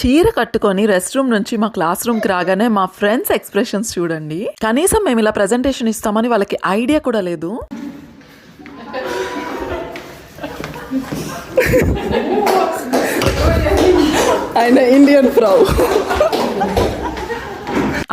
చీర కట్టుకొని rest room నుంచి మా క్లాస్ రూమ్కి రాగానే మా ఫ్రెండ్స్ ఎక్స్ప్రెషన్స్ చూడండి. కనీసం మేము ఇలా ప్రెజెంటేషన్ ఇస్తామని వాళ్ళకి ఐడియా కూడా లేదు. ఆయన ఇండియన్ ఫ్రౌ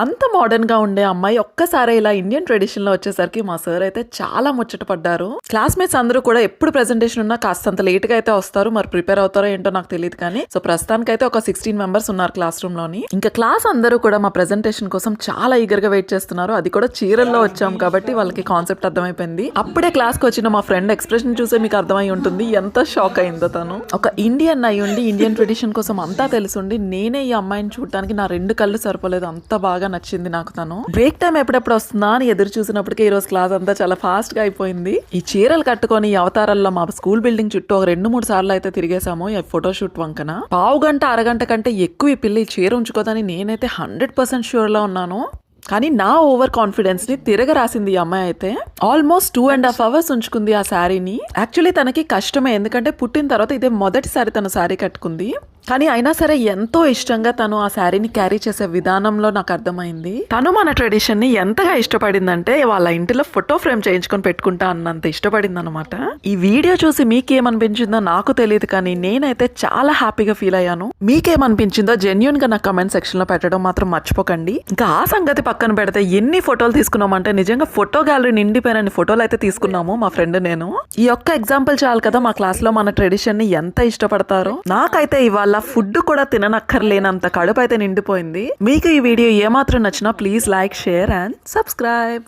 అంత మోడర్న్గా ఉండే అమ్మాయి ఒక్కసారి ఇలా ఇండియన్ ట్రెడిషన్లో వచ్చేసరికి మా సార్ అయితే చాలా ముచ్చట పడ్డారు. క్లాస్మేట్స్ అందరూ కూడా ఎప్పుడు ప్రెజెంటేషన్ ఉన్నా కాస్తంత లేట్గా అయితే వస్తారు. మరి ప్రిపేర్ అవుతారో ఏంటో నాకు తెలియదు కానీ సో ప్రస్తుతానికి అయితే ఒక సిక్స్టీన్ మెంబర్స్ ఉన్నారు క్లాస్ రూమ్లోని. ఇంకా క్లాస్ అందరూ కూడా మా ప్రెజెంటేషన్ కోసం చాలా ఈగర్గా వెయిట్ చేస్తున్నారు. అది కూడా చీరల్లో వచ్చాం కాబట్టి వాళ్ళకి కాన్సెప్ట్ అర్థమైపోయింది. అప్పుడే క్లాస్కి వచ్చిన మా ఫ్రెండ్ ఎక్స్ప్రెషన్ చూసే మీకు అర్థమై ఉంటుంది. ఎంత షాక్ అయిందో తను. ఒక ఇండియన్ అయ్యుండి ఇండియన్ ట్రెడిషన్ కోసం అంతా తెలుసుండి నేనే ఈ అమ్మాయిని చూడటానికి నా రెండు కళ్ళు సరిపోలేదు. అంత బాగా నచ్చింది నాకు తను. బ్రేక్ టైం ఎప్పుడెప్పుడు వస్తుందా అని ఎదురు చూసినప్పటికే ఈ రోజు క్లాస్ అంతా చాలా ఫాస్ట్గా అయిపోయింది. ఈ చీరలు కట్టుకొని ఈ అవతారాల్లో మా స్కూల్ బిల్డింగ్ చుట్టూ ఒక రెండు మూడు సార్లు అయితే తిరిగేసాము ఈ ఫోటోషూట్ వంకన. పావు గంట అరగంట కంటే ఎక్కువ ఈ పిల్లి ఈ చీర ఉంచుకోదని నేనైతే హండ్రెడ్ పర్సెంట్ షూర్లో ఉన్నాను. కానీ నా ఓవర్ కాన్ఫిడెన్స్ని తిరగ రాసింది ఈ అమ్మాయి అయితే almost two and half hours ఉంచుకుంది ఆ శారీని. యాక్చువల్లీ తనకి కష్టమే ఎందుకంటే పుట్టిన తర్వాత ఇదే మొదటిసారి తను శారీ కట్టుకుంది. కానీ అయినా సరే ఎంతో ఇష్టంగా తను ఆ శారీని క్యారీ చేసే విధానంలో నాకు అర్థమైంది. తను మన ట్రెడిషన్ని ఎంతగా ఇష్టపడిందంటే వాళ్ళ ఇంటిలో ఫోటో ఫ్రేమ్ చేయించుకొని పెట్టుకుంటా అన్నంత ఇష్టపడింది అనమాట ఈ వీడియో చూసి మీకేమనిపించిందో నాకు తెలియదు కానీ నేనైతే చాలా హ్యాపీగా ఫీల్ అయ్యాను. మీకేమనిపించిందో జెన్యున్గా నా కమెంట్ సెక్షన్లో పెట్టడం మాత్రం మర్చిపోకండి. ఇంకా ఆ సంగతి పక్కన పెడితే ఎన్ని ఫోటోలు తీసుకున్నామంటే నిజంగా ఫోటో గ్యాలరీ నిండిపోయిన ఫోటోలు అయితే తీసుకున్నాము మా ఫ్రెండ్ నేను. ఈ యొక్క ఎగ్జాంపుల్ చాలు కదా మా క్లాస్లో మన ట్రెడిషన్ని ఎంత ఇష్టపడతారో. నాకైతే ఇవాళ ఫుడ్ కూడా తిననక్కర్లేనంత కడుపు అయితే నిండిపోయింది. మీకు ఈ వీడియో ఏమాత్రం నచ్చినా please like share and subscribe